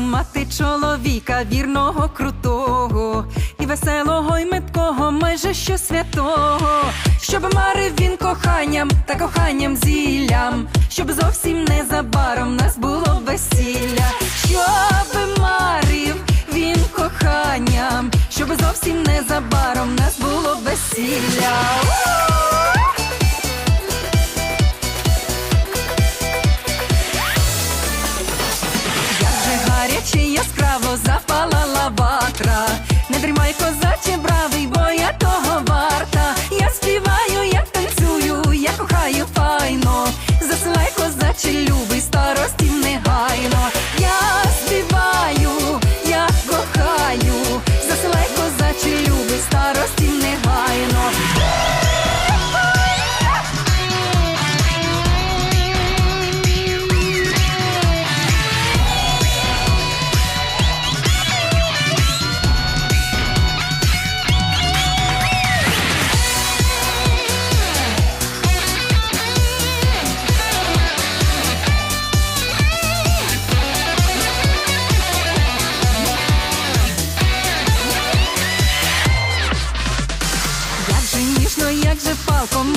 мати чоловіка вірного, крутого і веселого, і меткого, майже що святого, щоб марив він коханням та коханням зіллям, щоб зовсім незабаром нас було весілля, щоб марив він коханням, щоб зовсім незабаром нас було весілля. Гаряче яскраво запалала батра. не дрімай козаче бравий, бо я того варта. Я співаю, я танцюю, я кохаю файно. Засилай козаче любий, старостів негайно. te falo como